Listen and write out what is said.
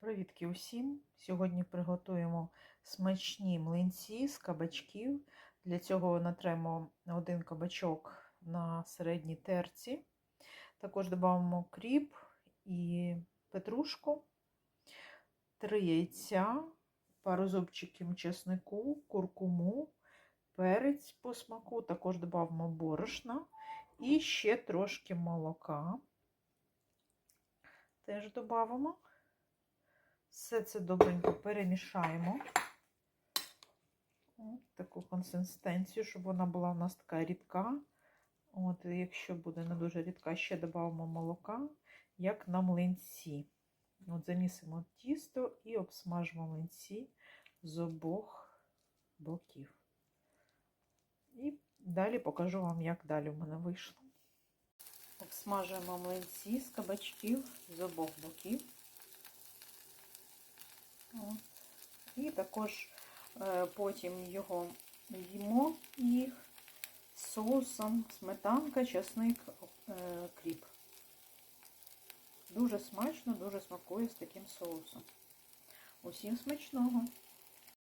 Привітки усім! Сьогодні приготуємо смачні млинці з кабачків. Для цього натремо один кабачок на середній терці. Також додамо кріп і петрушку, три яйця, пару зубчиків чеснику, куркуму, перець по смаку. Також додамо борошна і ще трошки молока. Теж додамо. Все це добренько перемішаємо. От таку консистенцію, щоб вона була у нас така рідка. От, Якщо буде не дуже рідка, ще додамо молока, як на млинці. От Замісимо тісто і обсмажимо млинці з обох боків. І далі покажу вам, як далі в мене вийшло. Обсмажуємо млинці з кабачків з обох боків. От. І також е, потім його їмо їх з соусом, сметанка, часник, е, кріп. Дуже смачно, дуже смакує з таким соусом. Усім смачного!